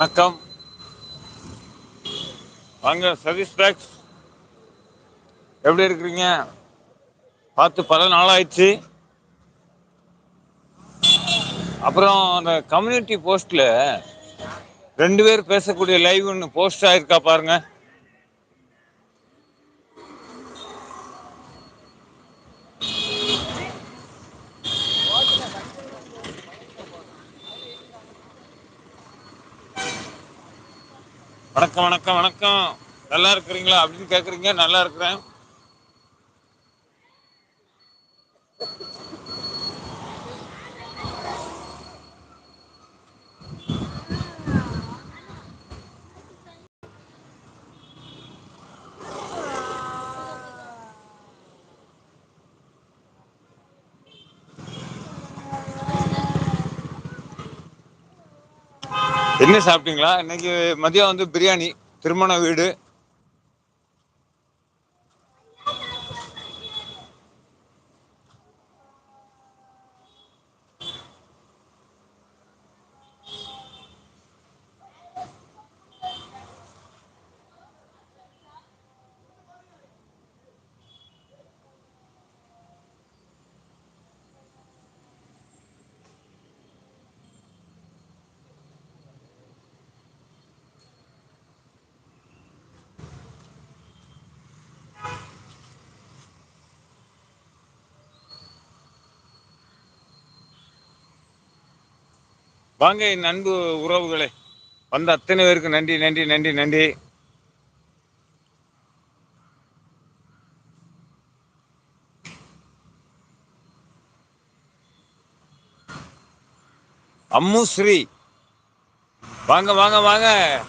வணக்கம். வாங்க சதீஷ் பேக்ஸ். எப்படி இருக்கிறீங்க? பார்த்து பல நாள் ஆயிடுச்சு அப்புறம் அந்த கம்யூனிட்டி போஸ்டில் ரெண்டு பேர் பேசக்கூடிய லைவ் ஒன்று போஸ்ட் ஆயிருக்கா பாருங்கள் வணக்கம் வணக்கம் வணக்கம். நல்லா இருக்கிறீங்களா? அப்படின்னு கேட்குறீங்க நல்லா இருக்கிறேன். என்ன சாப்பிட்டீங்களா? இன்னைக்கு மதியம் வந்து பிரியாணி திருமண வீடு வாங்க என் அன்பு உறவுகளே. வந்த அத்தனை பேருக்கு நன்றி நன்றி நன்றி நன்றி. அம்மு ஸ்ரீ. வாங்க வாங்க வாங்க.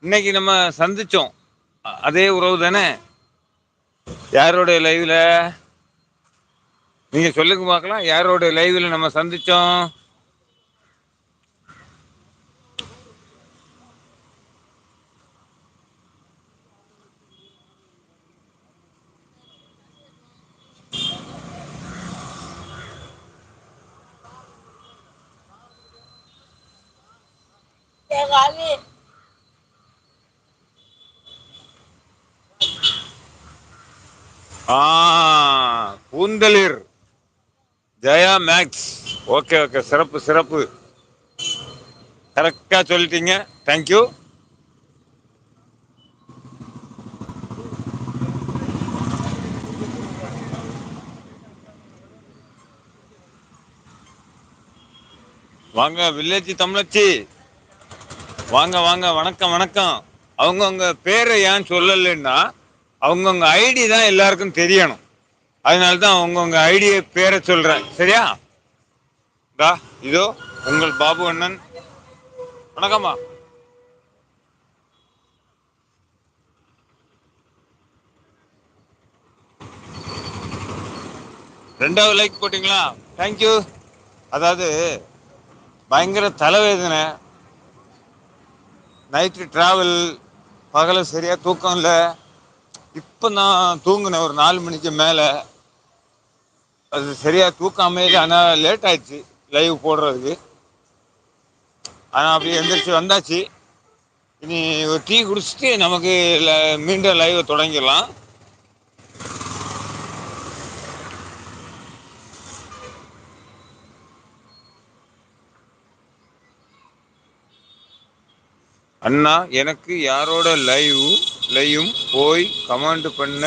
இன்னைக்கு நம்ம சந்திச்சோம். அதே உறவு தானே? யாரோடைய லைவ்ல நீங்க சொல்லுங்க பார்க்கலாம். யாரோட லைவ்ல நம்ம சந்திச்சோம்? ஆ Poonthalir. Jaya Max. Okay okay சிறப்பு சிறப்பு. கரெக்டா சொல்லிட்டீங்க. தேங்க்யூ வாங்க வில்லேஜ் தமிழச்சி. வாங்க வாங்க வணக்கம் வணக்கம். அவங்கவுங்க பேரை ஏன் சொல்லலைன்னா அவங்கவுங்க ஐடி தான் எல்லாருக்கும் தெரியணும். அதனால தான் அவங்கவுங்க ஐடியை பேரை சொல்கிறேன் சரியா? தா இதோ உங்கள் பாபு அண்ணன். வணக்கம்மா. ரெண்டாவது லைக் போட்டிங்களா? தேங்க்யூ அதாவது பயங்கர தலைவேதனை. நைட்டு ட்ராவல் பகல சரியாக தூக்கம் இல்லை. இப்போ நான் தூங்கினேன். ஒரு நாலு மணிக்கு மேலே. அது சரியாக தூக்கம் அமையல ஆனால் லேட் ஆயிடுச்சு. லைவ் போடுறதுக்கு. ஆனால் அப்படியே எந்திரிச்சு வந்தாச்சு. இனி ஒரு டீ குடிச்சிட்டு நமக்கு ல- மீண்டும் லைவை தொடங்கிடலாம். அண்ணா எனக்கு யாரோட லைவ் லையும் போய் கமெண்ட் பண்ண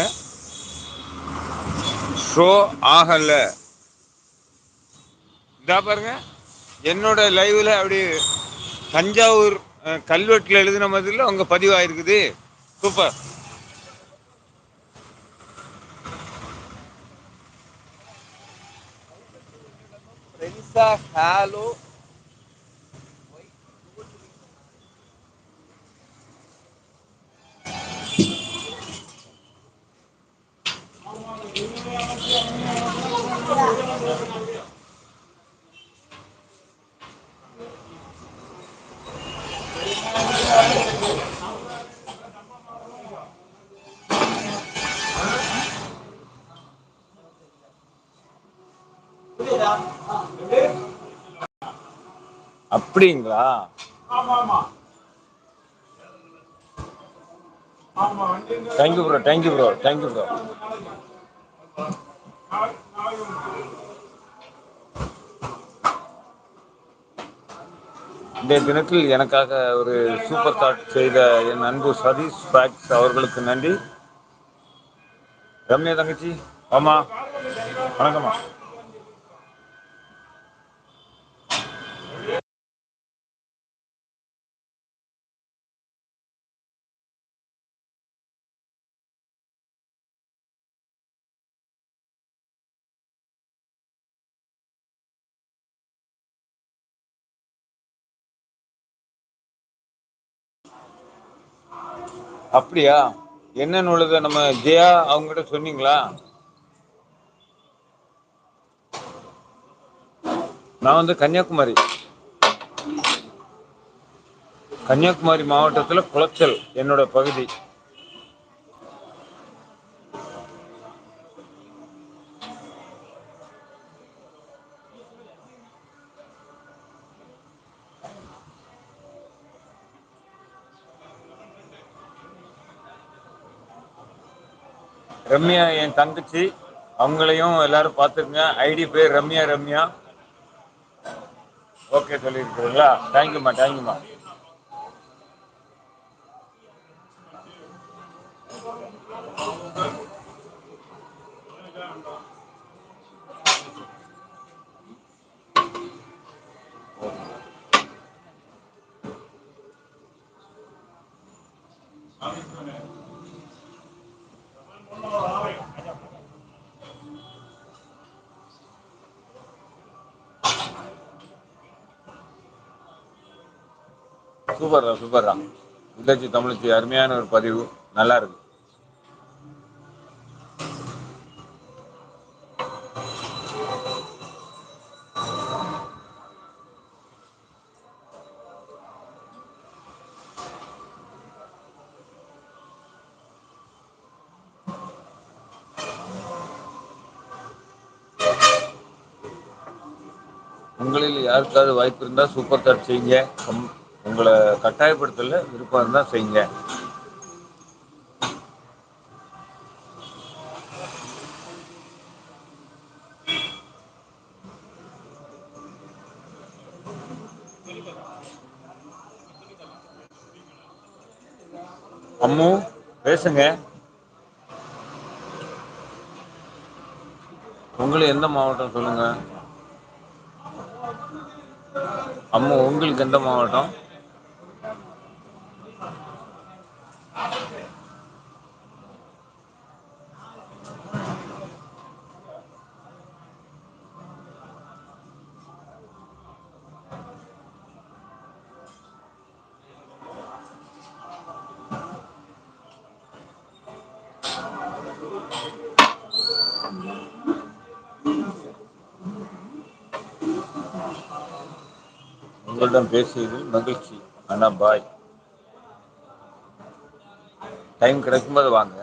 ஷோ ஆகல. இதா பாருங்க என்னோட லைவ்ல அப்படி தஞ்சாவூர் கல்வெட்டில் எழுதின மாதிரில உங்க பதிவாயிருக்குது. சூப்பர் ஹலோ அப்படிங்களா? Thank you bro thank you bro thank you bro இன்றைய தினத்தில் எனக்காக ஒரு சூப்பர் தாட் செய்த என் அன்பு சதீஷ் ஃபேக்ஸ் அவர்களுக்கு நன்றி. ரம்யா தங்கச்சி ஆமா வணக்கம்மா. அப்படியா? என்ன நூலுத நம்ம ஜெயா அவங்ககிட்ட சொன்னீங்களா? நான் வந்து கன்னியாகுமரி. கன்னியாகுமரி மாவட்டத்தில் குளச்சல் என்னோட பகுதி. ரம்யா என் தங்கச்சி. அவங்களையும் எல்லாரும் பார்த்துருங்க ஐடி பேர் ரம்யா ரம்யா. ஓகே சொல்லியிருக்கிறீங்களா? தேங்க்யூம்மா தேங்க்யூம்மா சூப்பர் சூப்பர் தான் வில்லேஜ் தமிழ்ச்சி அருமையான ஒரு பதிவு. நல்லா இருக்கு. உங்களில் யாருக்காவது வாய்ப்பு இருந்தால் சூப்பர் தாட் செய்யுங்க. உங்களை கட்டாயப்படுத்தல விருப்பம் இருந்தால் செய்யுங்க. அம்மு பேசுங்க. உங்களுக்கு எந்த மாவட்டம் சொல்லுங்க? அம்மு உங்களுக்கு எந்த மாவட்டம்? உங்களிடம் பேசியதில் மகிழ்ச்சி. அண்ணா பாய். டைம் கிடைக்கும்போது வாங்க.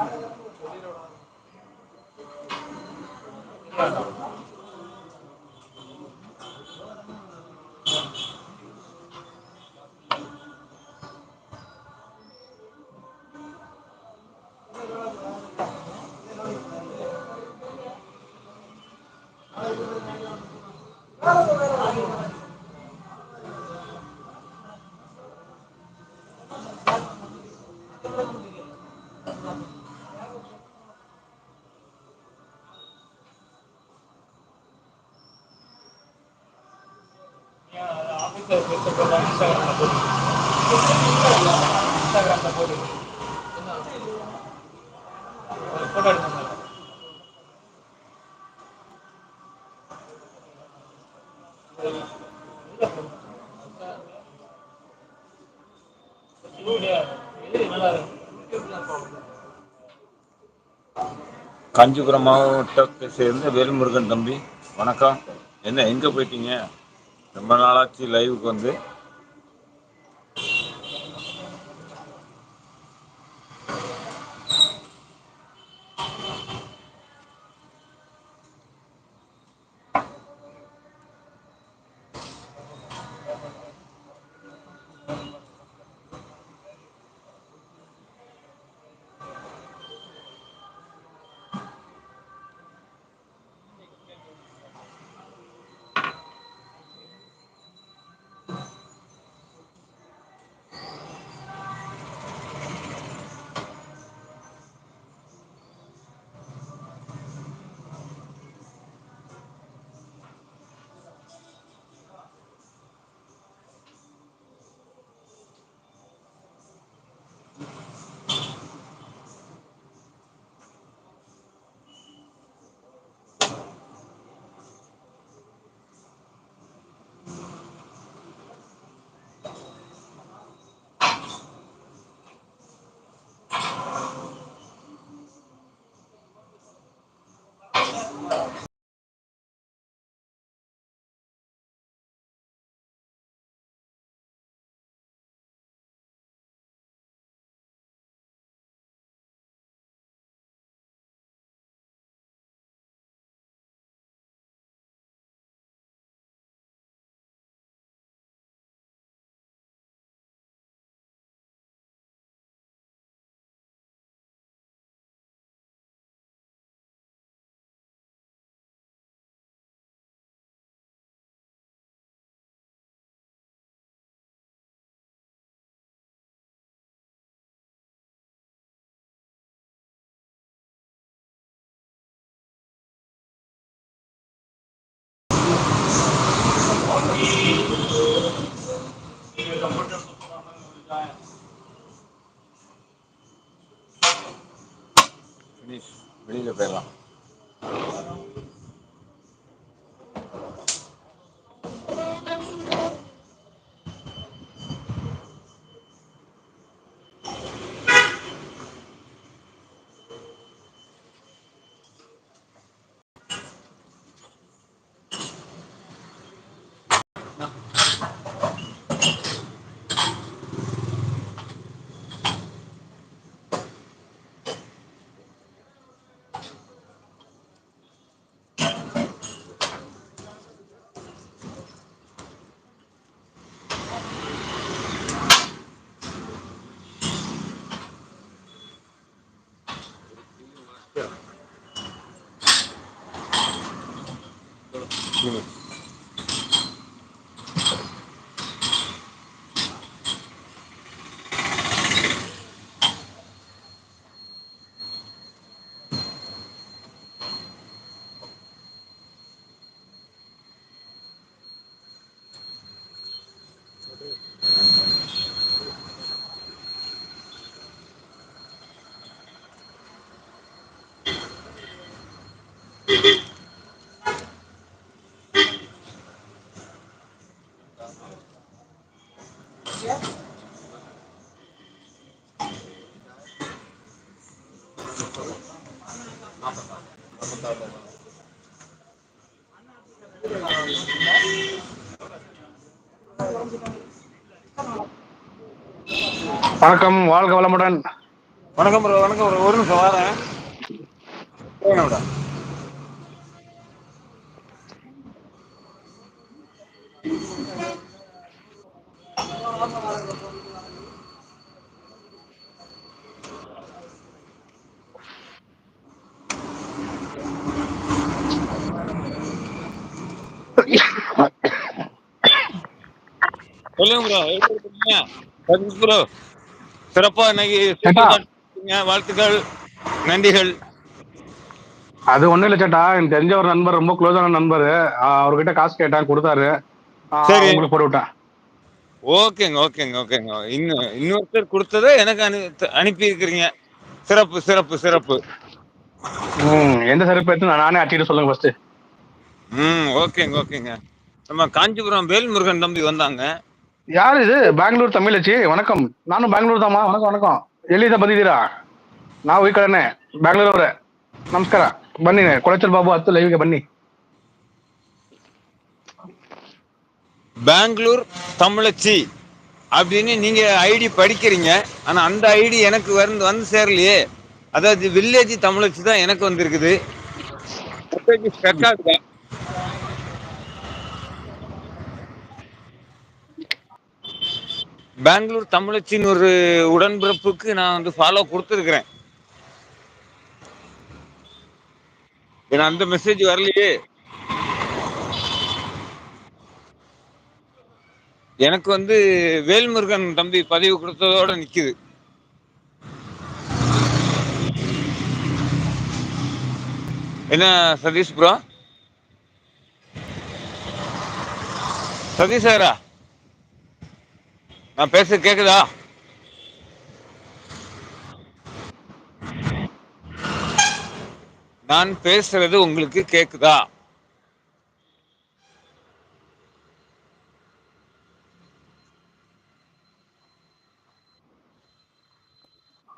Obrigado. எடுக்கணும் காஞ்சிபுரம் மாவட்டத்தை சேர்ந்த வேல்முருகன் தம்பி வணக்கம். என்ன எங்க போயிட்டீங்க? ரொம்ப நாளாச்சு லைவுக்கு வந்து. வெளியில் போயிடலாம். Minutes. Finish. வணக்கம் வாழ்க வளமுடன் வணக்கம் ப்ரோ வணக்கம் ப்ரோ ஒரு நிமிஷம் வரேன் வேணாம்டா. சொல்லுங்க ப்ரோ எப்படி இருக்கீங்க? சதீஷ் ப்ரோ சிறப்பா இன்னைக்கு. வாழ்த்துக்கள் நன்றிகள். அது ஒண்ணும் இல்ல சேட்டா. எனக்கு தெரிஞ்ச ஒரு நண்பர் ரொம்ப க்ளோஸான நண்பர். அவர்கிட்ட காசு கேட்டேன் கொடுத்தாரு. சரி. உங்களுக்கு போட்டு விட்டேன். ஓகேங்க ஓகேங்க ஓகேங்க. இன்னும் இன்னொருத்தர் கொடுத்ததை எனக்கு அனு அனுப்பி இருக்கிறீங்க சிறப்பு சிறப்பு சிறப்பு. ம் எந்த சிறப்பு எடுத்து நான் அடிச்சுட்டு சொல்லுங்க ஃபர்ஸ்ட் ம் ஓகேங்க ஓகேங்க. நம்ம காஞ்சிபுரம் வேல்முருகன் தம்பி வந்தாங்க. ಯಾರು ಇದು ಬ್ಯಾಂಗ್ಳೂರ್ ತಮಿಳಚಿ ವಣಕಂ ನಾನು ಬ್ಯಾಂಗ್ಳೂರ್ ತಮ್ಮ ವಣಕಂ ವಣಕಂ ಎಲ್ಲಿಂದ ಬಂದಿದ್ದೀರಾ ನಾವು ಈ ಕಡೆನೆ ಬ್ಯಾಂಗ್ಳೂರ್ ಅವರೇ ನಮಸ್ಕಾರ ಬನ್ನಿ ಕೊಳಚಲ್ ಬಾಬು ಹತ್ತು ಲೈವ್ಗೆ ಬನ್ನಿ பெங்களூர் தமிழச்சி அப்படின்னு நீங்க ஐடி படிக்கிறீங்க ஆனா அந்த ஐடி எனக்கு வந்து வந்து சேரலையே அதாவது வில்லேஜ் தமிழச்சி தான் எனக்கு வந்திருக்குது பெங்களூர் தமிழச்சின்னு ஒரு உடன்பிறப்புக்கு நான் வந்து ஃபாலோ கொடுத்துருக்குறேன். ஏன்னா அந்த மெசேஜ் வரலையே. எனக்கு வந்து வேல்முருகன் தம்பி பதிவு கொடுத்ததோட நிக்குது. என்ன சதீஷ் ப்ரோ சதீஷ் சாரா? நான் பேச கேக்குதா? நான் பேசுறது உங்களுக்கு கேக்குதா?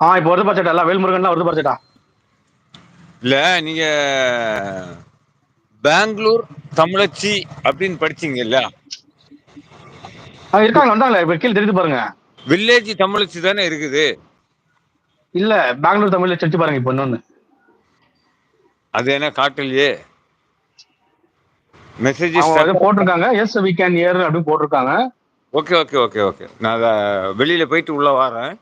ஆ இப்போ வருது பார்த்துட்டா எல்லாம் வேல்முருகன்லாம் வருது பார்த்துட்டா இல்ல நீங்க பெங்களூர் தமிழச்சி அப்படின்னு படிச்சீங்கல்ல இருக்காங்க வந்தாங்களே? இப்போ கீழே தெரிஞ்சு பாருங்க. வில்லேஜ் தமிழச்சி தானே இருக்குது? இல்ல பெங்களூர் தமிழ்ல செஞ்சு பாருங்க இப்போ இன்னொன்னு. அது என்ன காட்டலையே? மெசேஜ் போட்டிருக்காங்க. எஸ் வி கேன் இயர் அப்படின்னு போட்டிருக்காங்க. ஓகே ஓகே ஓகே ஓகே நான் வெளியில போயிட்டு உள்ள வரேன்.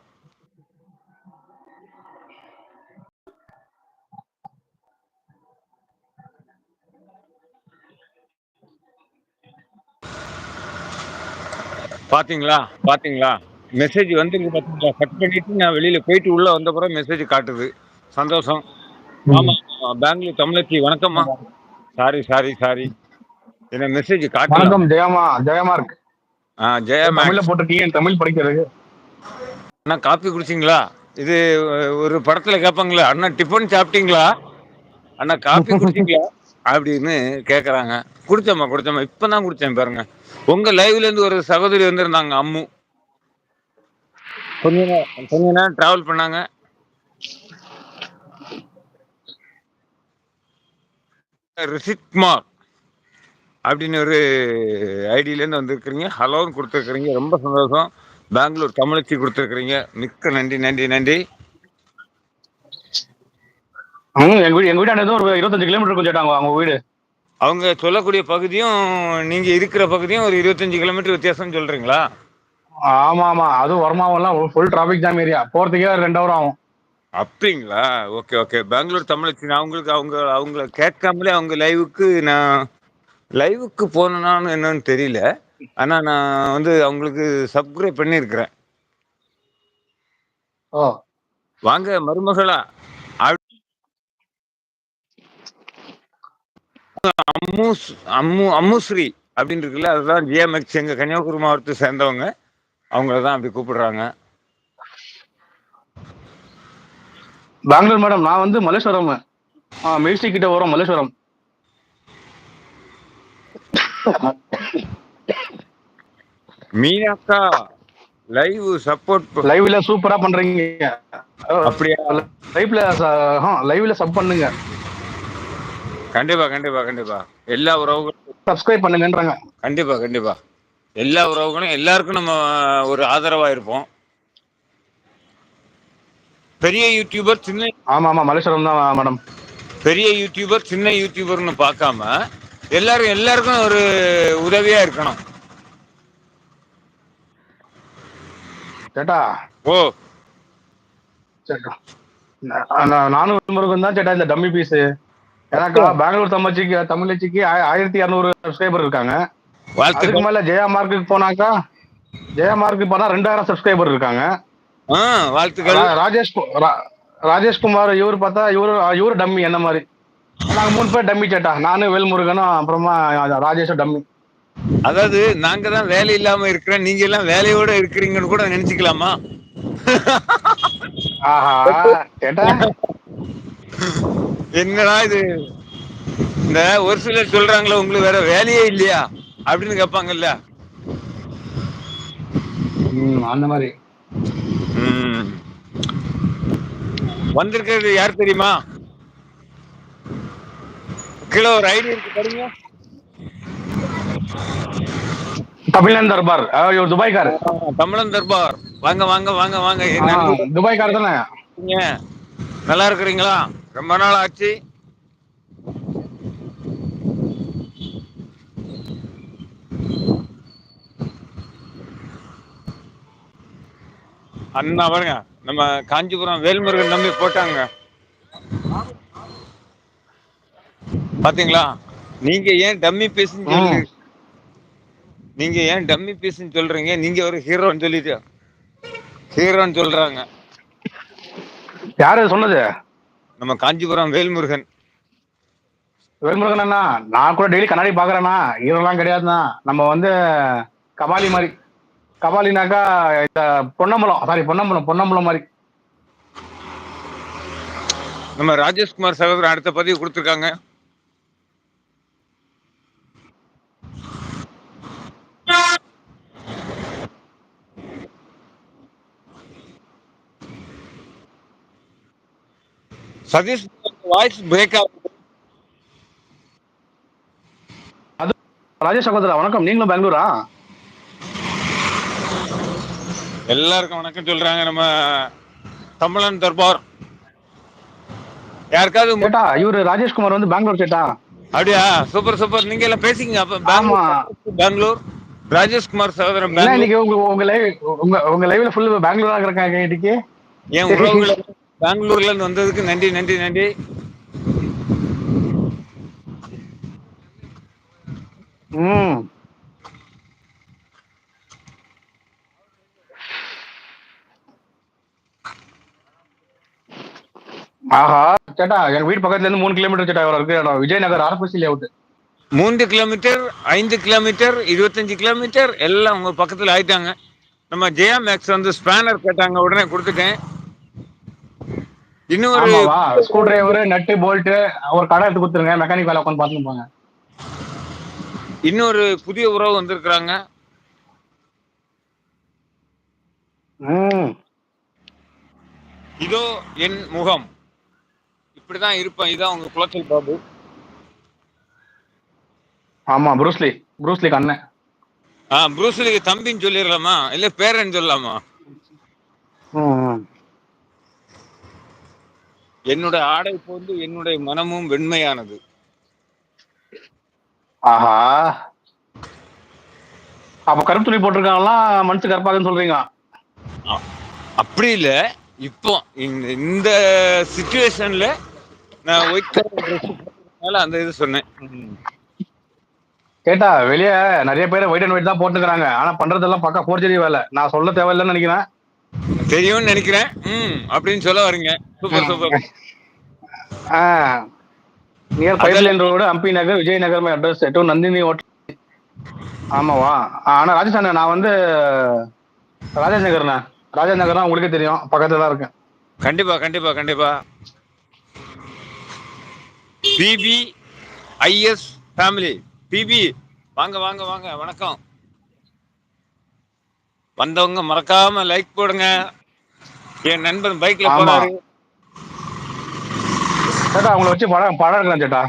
பாத்தீங்களா? பாத்தீங்களா? மெசேஜ் வந்துருக்கு பாத்தீங்களா? கட் பண்ணிட்டு நான் வெளியில போயிட்டு உள்ள வந்த பிறகு மெசேஜ் காட்டுது. சந்தோஷம். ஆமா பெங்களூர் தமிழச்சி வணக்கம்மா. சாரி சாரி சாரி என்ன மெசேஜ் காட்டல? வணக்கம் ஜெயமா ஜெயமார்க் ஆ, ஜெயா மேக்ஸ் தமிழ்ல போட்டிருக்கீங்க தமிழ் படிக்கிறது. அண்ணா காப்பி குடிச்சிங்களா? இது ஒரு படத்துல கேட்பாங்களே அண்ணா டிஃபன் சாப்பிட்டீங்களா? அண்ணா காப்பி குடிச்சிங்களா? அப்படின்னு கேக்குறாங்க. குடிச்சேம்மா குடிச்சேம்மா. இப்பதான் குடிச்சேன் பாருங்க. உங்க லைவ்ல இருந்து ஒரு சகோதரி வந்திருந்தாங்க அம்மு. கொஞ்ச நேரம் கொஞ்ச நேரம் டிராவல் பண்ணாங்க ரிஷித்குமார் அப்படின்னு ஒரு ஐடியில இருந்து வந்திருக்கிறீங்க. ஹலோன்னு கொடுத்துருக்கிறீங்க. ரொம்ப சந்தோஷம். பெங்களூர் தமிழச்சி கொடுத்துருக்கிறீங்க. மிக்க நன்றி நன்றி நன்றி. எங்க வீடு எங்க வீடு ஒரு இருபத்தஞ்சு கிலோமீட்டர் சேட்டாங்க அவங்க வீடு. அவங்க சொல்லக்கூடிய பகுதியும் நீங்க இருக்கிற பகுதியும் ஒரு இருபத்தஞ்சு கிலோமீட்டர் வித்தியாசம் சொல்றீங்களா? ஆமா ஆமா. அதுவும் வருமாவெல்லாம் ஃபுல் டிராபிக் ஜாம் ஏரியா போறதுக்கே ரெண்டு ஹவர் ஆகும். அப்படிங்களா? ஓகே ஓகே பெங்களூர் தமிழச்சி நான் உங்களுக்கு அவங்க அவங்கள கேட்காமலே அவங்க லைவுக்கு நான் லைவுக்கு போனேனான்னு என்னன்னு தெரியல. ஆனா நான் வந்து அவங்களுக்கு சப்ஸ்கிரைப் பண்ணியிருக்கிறேன். ஓ. வாங்க மருமகளா அப்படி- அம்மு அம்மு அம்முஸ்ரீ அப்படின்னு இருக்குல்ல அதுதான் ஜிஎம்எக்ஸ் எங்க கன்னியாகுமரி மாவட்டத்தை சேர்ந்தவங்க. அவங்கள தான் அப்படி கூப்பிடுறாங்க. பெங்களூர் மேடம் நான் வந்து மல்லேஸ்வரம் ஆ மெஜிஸ்டி கிட்ட வரோம் மல்லேஸ்வரம் மீனாக்கா லைவ் சப்போர்ட் லைவ்ல சூப்பரா பண்றீங்க. அப்படியா? லைவ்ல லைவ்ல சப் பண்ணுங்க. கண்டிப்பா கண்டிப்பா கண்டிப்பா. எல்லா உறவுகளும் சப்ஸ்கிரைப் பண்ணுங்கன்றாங்க. கண்டிப்பா கண்டிப்பா. எல்லா உறவுகளும் எல்லாருக்கும் நம்ம ஒரு ஆதரவா இருப்போம். பெரிய யூடியூபர் சின்ன ஆமா ஆமா மல்லேஸ்வரம் தான் மேடம். பெரிய யூடியூபர் சின்ன யூடியூபர்னு பார்க்காம எல்லாரும் எல்லாருக்கும் ஒரு உதவியா இருக்கணும். சேட்டா. ஓ. சேட்டா. நானும் முருகன் தான் சேட்டா இந்த டம்மி பீஸ் எனக்கா பெங்களூர் தமிழ்ச்சிக்கு தமிழச்சிக்கு ஆய- ஆயிரத்தி இரநூறு சப்ஸ்கிரைபர் இருக்காங்க. அதுக்கு மேல ஜெயா மார்க்குக்கு போனாக்கா ஜெயா மார்க்கு போனா ரெண்டாயிரம் சப்ஸ்கிரைபர் இருக்காங்க. வாழ்த்துக்கள். ராஜேஷ் கு- ரா- ராஜேஷ் குமார் இவரு பார்த்தா இவரு இவரு டம்மி என்ன மாதிரி. நாங்க மூணு பேர் டம்மி சேட்டா. நானு வேல்முருகனும் அப்புறமா ராஜேஷும் டம்மி. அதாவது நாங்க தான் வேலை இல்லாம இருக்கிறோம். நீங்க எல்லாம் வேலையோட இருக்கிறீங்கன்னு கூட நினைச்சுக்கலாமா? ஆஹா கேட்டா என்னடா இது? இந்த ஒரு சிலர் சொல்றாங்களே உங்களுக்கு வேற வேலையே இல்லையா? அப்படின்னு கேட்பாங்கல்ல. அந்த மாதிரி. வந்திருக்கிறது யார் தெரியுமா? கீழே ஒரு ஐடி இருக்கு பாருங்க. தமிழன் தர்பார். துபாய்க்கார். தமிழன் தர்பார். வாங்க வாங்க வாங்க வாங்க. துபாய்க்கார் தானே? நல்லா இருக்கிறீங்களா? ரொம்ப நாள் ஆச்சு. அண்ணா பாருங்க. நம்ம காஞ்சிபுரம் வேல்முருகன் நம்பி போட்டாங்க. பாத்தீங்களா? நீங்க ஏன் டம்மி சொல்லி நீங்க ஏன் டம்மி பீஸ்ன்னு சொல்றீங்க? நீங்க ஒரு ஹீரோன்னு சொல்லிட்டு. ஹீரோன்னு சொல்றாங்க. யாரு சொன்னது? நம்ம காஞ்சிபுரம் வேல்முருகன். வேல்முருகன் அண்ணா நான் கூட டெய்லி கண்ணாடி பாக்குறேண்ணா. ஈரெல்லாம் கிடையாதுண்ணா. நம்ம வந்து கபாலி மாதிரி. கபாலினாக்கா இந்த பொன்னம்பலம் சாரி பொன்னம்பலம் பொன்னம்பலம் மாதிரி. நம்ம ராஜேஷ்குமார் சகோதரன் அடுத்த பதிவு கொடுத்துருக்காங்க. சதீஷ் வாய்ஸ் பிரேக் ஆகுது. ராஜேஷ் சகோதரா வணக்கம். நீங்களும் பெங்களூரா? எல்லாருக்கும் வணக்கம் சொல்றாங்க நம்ம தமிழன் தர்பார். யாருக்காவது கேட்டா இவரு ராஜேஷ்குமார் வந்து பெங்களூர் கேட்டா. அப்படியா? Super super. நீங்க எல்லாம் பேசிக்கங்க அப்ப ஆமா. பெங்களூர் ராஜேஷ்குமார் சகோதரன் இன்னைக்கு உங்க உங்க லைவ் உங்க உங்க லைவ்ல ஃபுல் பெங்களூரா இருக்காங்க இன்னைக்கு. என் உறவுகள் பெங்களூர்ல இருந்து வந்ததுக்கு நன்றி நன்றி நன்றி. ம். ஆஹா சேட்டா எங்க வீடு பக்கத்துல இருந்து மூணு கிலோமீட்டர் சேட்டா இவ்வளவு இருக்கு. இடம் விஜயநகர் ஆர்பிசி லேஅவுட் மூன்று கிலோமீட்டர் ஐந்து கிலோமீட்டர் இருபத்தஞ்சு கிலோமீட்டர் எல்லாம் உங்க பக்கத்துல ஆயிட்டாங்க. நம்ம ஜெயா மேக்ஸ் வந்து ஸ்பேனர் கேட்டாங்க உடனே கொடுத்துட்டேன். இன்னொரு ஸ்க்ரூ டிரைவர் நட்டு போல்ட் ஒரு கடை எடுத்து கொடுத்துருங்க. மெக்கானிக் வேலை உட்காந்து பார்த்துட்டு போங்க. இன்னொரு புதிய உறவு வந்திருக்கிறாங்க. இதோ என் முகம். இப்படிதான் இருப்பேன். இதான் உங்க குளச்சல் பாபு. ஆமா ப்ரூஸ்லி ப்ரூஸ்லி அண்ணன். ஆ ப்ரூஸ்லிக்கு தம்பின்னு சொல்லிடலாமா? இல்ல பேரன் சொல்லலாமா. என்னோட ஆடை போன்று என்னுடைய மனமும் வெண்மையானது. ஆஹா. அப்ப கருப்பு துணி போட்டிருக்காங்கலாம் மனுஷன் கருப்பாகுன்னு சொல்றீங்க. அப்படி இல்ல. இப்போ இந்த இந்த சுச்சுவேஷன்ல நான் ஒயிட் கலர் அந்த இது சொன்னேன். கேட்டா வெளியே நிறைய பேர் ஒயிட் அண்ட் ஒயிட் தான் போட்டுக்கிறாங்க. ஆனா பண்றதெல்லாம் பக்கா ஃபோர்ஜரி வேலை. நான் சொல்ல தேவையில்லைன்னு நினைக்கிறேன். தெரியும்னு நினைக்கிறேன். ம் அப்படின்னு சொல்ல வரீங்க. Super super. Ah. Near pipeline road Ambi Nagar Vijay Nagar address to Nandini hotel ஆமாவா? ஆனா ராஜேஷ் அண்ணா நான் வந்து ராஜேஷ் நகர்ண்ணா ராஜேஷ் நகர் தான் உங்களுக்கே தெரியும். பக்கத்துல தான் இருக்கேன். கண்டிப்பா கண்டிப்பா கண்டிப்பா. பிபி ஐஎஸ் ஃபேமிலி பிபி வாங்க வாங்க வாங்க. வணக்கம். வந்தவங்க மறக்காம லைக் போடுங்க. என் நண்பன் பைக்ல. போறாரு. சேட்டா உங்களை வச்சு படம் படம் சேட்டா.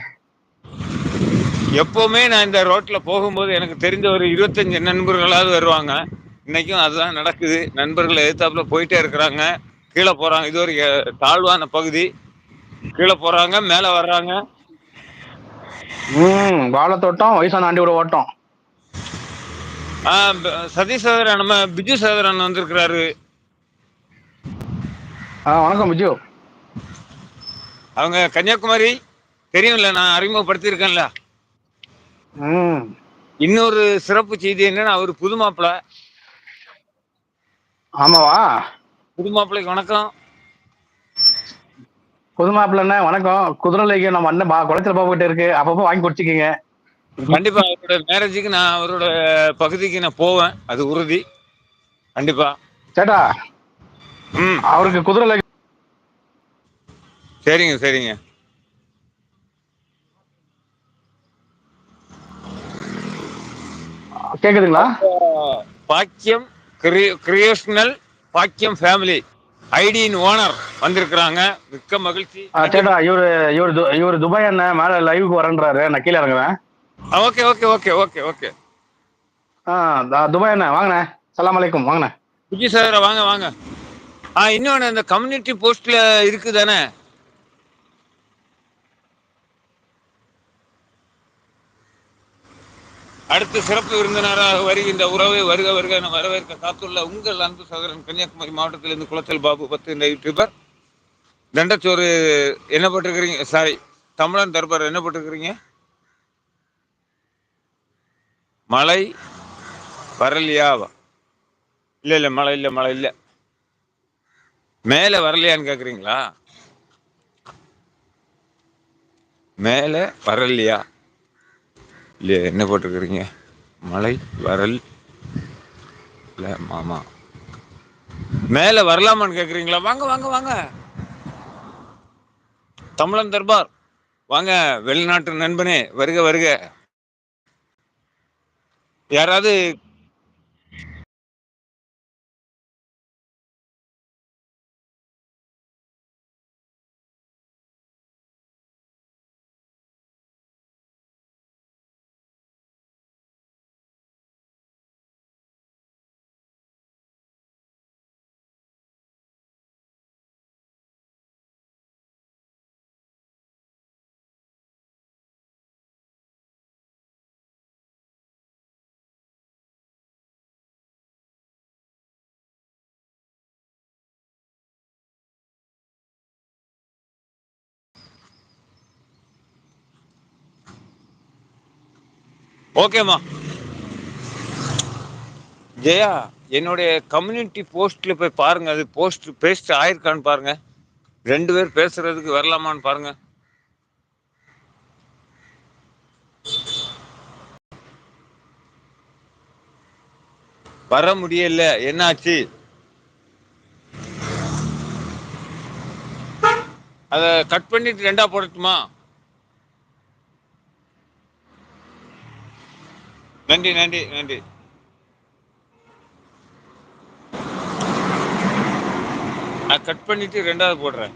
எப்பவுமே நான் இந்த ரோட்ல போகும்போது எனக்கு தெரிஞ்ச ஒரு இருபத்தஞ்சு நண்பர்களாவது வருவாங்க. இன்னைக்கும் அதுதான் நடக்குது. நண்பர்கள் எதிர்த்தாப்புல போயிட்டே இருக்கிறாங்க. கீழே போறாங்க. இது ஒரு தாழ்வான பகுதி. கீழே போறாங்க மேல வர்றாங்க. ம் வாழைத்தோட்டம் வயசான ஆண்டியோட ஓட்டம். ஆ, சதீஷ் சகோதரன் நம்ம பிஜு சகோதரன் வந்திருக்கிறாரு. ஆ வணக்கம் விஜு அவங்க கன்னியாகுமரி தெரியும்ல நான் அறிமுகப்படுத்தியிருக்கேன்ல. ம். இன்னொரு சிறப்பு செய்தி என்னன்னா அவர் புது மாப்பிள்ள ஆமாவா? புது மாப்பிள்ளைக்கு வணக்கம். புது மாப்பிள்ளண்ணே வணக்கம். குதிரை நம்ம அண்ணன் பா குளச்சல் பாபு கிட்ட இருக்கு. அப்பப்போ வாங்கி குடிச்சிக்கிங்க. கண்டிப்பா அவரோட மேரேஜுக்கு நான் அவரோட பகுதிக்கு நான் போவேன். அது உறுதி. கண்டிப்பா. சேட்டா ம். அவருக்கு குதிரை சரிங்க சரிங்க. கேக்குதுங்களா? பாக்கியம் கிரியேஷனல் பாக்கியம் ஃபேமிலி ஐடியின் ஓனர் வந்திருக்கிறாங்க. மிக்க மகிழ்ச்சி. சேட்டா இவரு இவரு இவரு துபாய் அண்ணன் மேல லைவுக்கு வரேன்றாரு. நான் கீழே இறங்குறேன். Okay okay okay okay okay. ஆ துபாய் அண்ணன் வாங்கண்ணே. சலாம் அலைக்கும் வாங்கண்ணே. விஜய் சார் வாங்க வாங்க. ஆ இன்னொன்று இந்த கம்யூனிட்டி போஸ்ட்ல இருக்கு தானே அடுத்து சிறப்பு விருந்தினராக வருகின்ற உறவை வருக வருக என வரவேற்க காத்துள்ள உங்கள் அன்பு சகோதரன் கன்னியாகுமரி மாவட்டத்திலிருந்து குளத்தல் பாபு பத்து இந்த யூடியூபர் தண்டச்சோறு என்ன போட்டிருக்கிறீங்க? சாரி தமிழன் தர்பார் என்ன போட்டிருக்கிறீங்க? மழை வரலையாவா? இல்லை இல்லை மழை இல்லை மழை இல்லை. மேலே வரலையான்னு கேட்குறீங்களா மேலே வரலையா? இல்லையா என்ன போட்டிருக்கிறீங்க? மழை வரல் இல்லை மாமா. மேலே வரலாமான்னு கேட்குறீங்களா வாங்க வாங்க வாங்க. தமிழன் தர்பார். வாங்க வெளிநாட்டு நண்பனே வருக வருக. யாராவது ஓகேம்மா. ஜெயா என்னுடைய கம்யூனிட்டி போஸ்ட்ல போய் பாருங்க. அது போஸ்ட் பேஸ்ட் ஆயிருக்கான்னு பாருங்க. ரெண்டு பேர் பேசுறதுக்கு வரலாமான்னு பாருங்க. வர முடியல. என்னாச்சு? அத கட் பண்ணிட்டு ரெண்டா போடட்டுமா? நன்றி நன்றி நன்றி. நான் கட் பண்ணிட்டு ரெண்டாவது போடுறேன்.